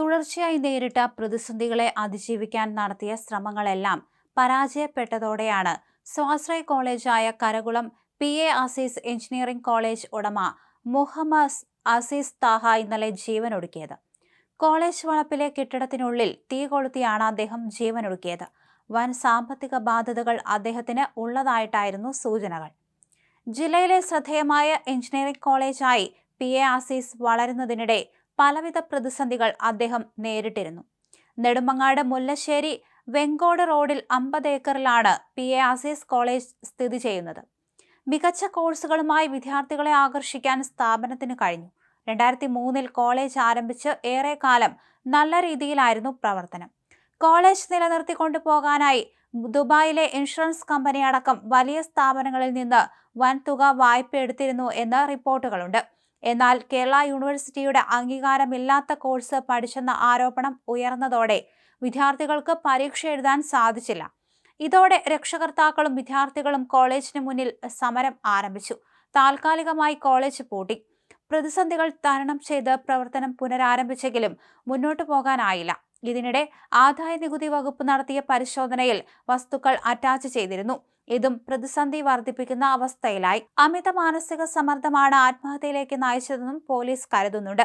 തുടർച്ചയായി നേരിട്ട പ്രതിസന്ധികളെ അതിജീവിക്കാൻ നടത്തിയ ശ്രമങ്ങളെല്ലാം പരാജയപ്പെട്ടതോടെയാണ് സ്വാശ്രയ കോളേജായ Karakulam P A Azeez engineering college ഉടമ മുഹമ്മദ് അസീസ് താഹ ഇന്നലെ ജീവനൊടുക്കിയത്. കോളേജ് വളപ്പിലെ കെട്ടിടത്തിനുള്ളിൽ തീ കൊളുത്തിയാണ് അദ്ദേഹം ജീവനൊടുക്കിയത്. വൻ സാമ്പത്തിക ബാധ്യതകൾ അദ്ദേഹത്തിന് ഉള്ളതായിട്ടായിരുന്നു സൂചനകൾ. ജില്ലയിലെ ശ്രദ്ധേയമായ എഞ്ചിനീയറിംഗ് കോളേജായി പി എ ആസീസ് വളരുന്നതിനിടെ പലവിധ പ്രതിസന്ധികൾ അദ്ദേഹം നേരിട്ടിരുന്നു. നെടുമങ്ങാട് മുല്ലശ്ശേരി വെങ്കോട് റോഡിൽ അമ്പത് ഏക്കറിലാണ് പി എ ആസീസ് കോളേജ് സ്ഥിതി ചെയ്യുന്നത്. മികച്ച കോഴ്സുകളുമായി വിദ്യാർത്ഥികളെ ആകർഷിക്കാൻ സ്ഥാപനത്തിന് കഴിഞ്ഞു. രണ്ടായിരത്തി മൂന്നിൽ കോളേജ് ആരംഭിച്ച് ഏറെ കാലം നല്ല രീതിയിലായിരുന്നു പ്രവർത്തനം. കോളേജ് നിലനിർത്തിക്കൊണ്ടു പോകാനായി ദുബായിലെ ഇൻഷുറൻസ് കമ്പനി അടക്കം വലിയ സ്ഥാപനങ്ങളിൽ നിന്ന് വൻ തുക വായ്പ എടുത്തിരുന്നു എന്ന് റിപ്പോർട്ടുകളുണ്ട്. എന്നാൽ കേരള യൂണിവേഴ്സിറ്റിയുടെ അംഗീകാരമില്ലാത്ത കോഴ്സ് പഠിച്ചെന്ന ആരോപണം ഉയർന്നതോടെ വിദ്യാർത്ഥികൾക്ക് പരീക്ഷ എഴുതാൻ സാധിച്ചില്ല. ഇതോടെ രക്ഷകർത്താക്കളും വിദ്യാർത്ഥികളും കോളേജിന് മുന്നിൽ സമരം ആരംഭിച്ചു. താൽക്കാലികമായി കോളേജ് പൂട്ടി. പ്രതിസന്ധികൾ തരണം ചെയ്ത് പ്രവർത്തനം പുനരാരംഭിച്ചെങ്കിലും മുന്നോട്ടു പോകാനായില്ല. ഇതിനിടെ ആദായ നികുതി വകുപ്പ് നടത്തിയ പരിശോധനയിൽ വസ്തുക്കൾ അറ്റാച്ച് ചെയ്തിരുന്നു. ഇതും പ്രതിസന്ധി വർദ്ധിപ്പിക്കുന്ന അവസ്ഥയിലായി. അമിത മാനസിക സമ്മർദ്ദമാണ് ആത്മഹത്യയിലേക്ക് നയിച്ചതെന്നും പോലീസ് കരുതുന്നുണ്ട്.